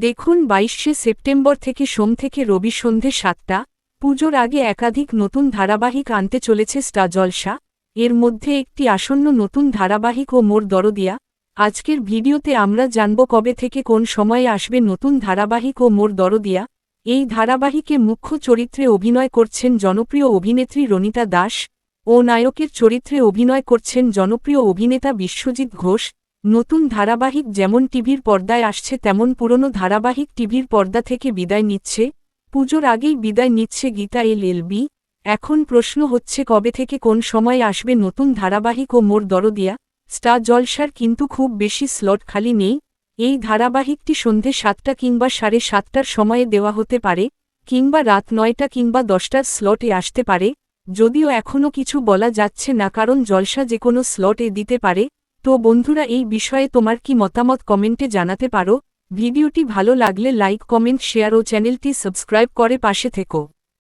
দেখুন বাইশে সেপ্টেম্বর থেকে সোম থেকে রবি সন্ধে সাতটা, পুজোর আগে একাধিক নতুন ধারাবাহিক আনতে চলেছে স্টা জলসা। এর মধ্যে একটি আসন্ন নতুন ধারাবাহিক ও মোর দরদিয়া। আজকের ভিডিওতে আমরা জানব কবে থেকে কোন সময়ে আসবে নতুন ধারাবাহিক ও মোর দরদিয়া। এই ধারাবাহিকে মুখ্য চরিত্রে অভিনয় করছেন জনপ্রিয় অভিনেত্রী রনিতা দাস ও নায়কের চরিত্রে অভিনয় করছেন জনপ্রিয় অভিনেতা বিশ্বজিৎ ঘোষ। নতুন ধারাবাহিক যেমন টিভির পর্দায় আসছে, তেমন পুরনো ধারাবাহিক টিভির পর্দা থেকে বিদায় নিচ্ছে। পুজোর আগেই বিদায় নিচ্ছে গীতা এল এলবি এখন প্রশ্ন হচ্ছে, কবে থেকে কোন সময়ে আসবে নতুন ধারাবাহিক ও মোর দরদিয়া? স্টার জলসার কিন্তু খুব বেশি স্লট খালি নেই। এই ধারাবাহিকটি সন্ধে সাতটা কিংবা সাড়ে সাতটার সময়ে দেওয়া হতে পারে, কিংবা রাত নয়টা কিংবা দশটার স্লটে আসতে পারে। যদিও এখনও কিছু বলা যাচ্ছে না, কারণ জলসা যে কোনো স্লটে দিতে পারে। তো বন্ধুরা, এই বিষয়ে তোমার কি মতামত কমেন্টে জানাতে পারো। ভিডিওটি ভালো লাগলে লাইক, কমেন্ট, শেয়ার ও চ্যানেলটি সাবস্ক্রাইব করে পাশে থেকো।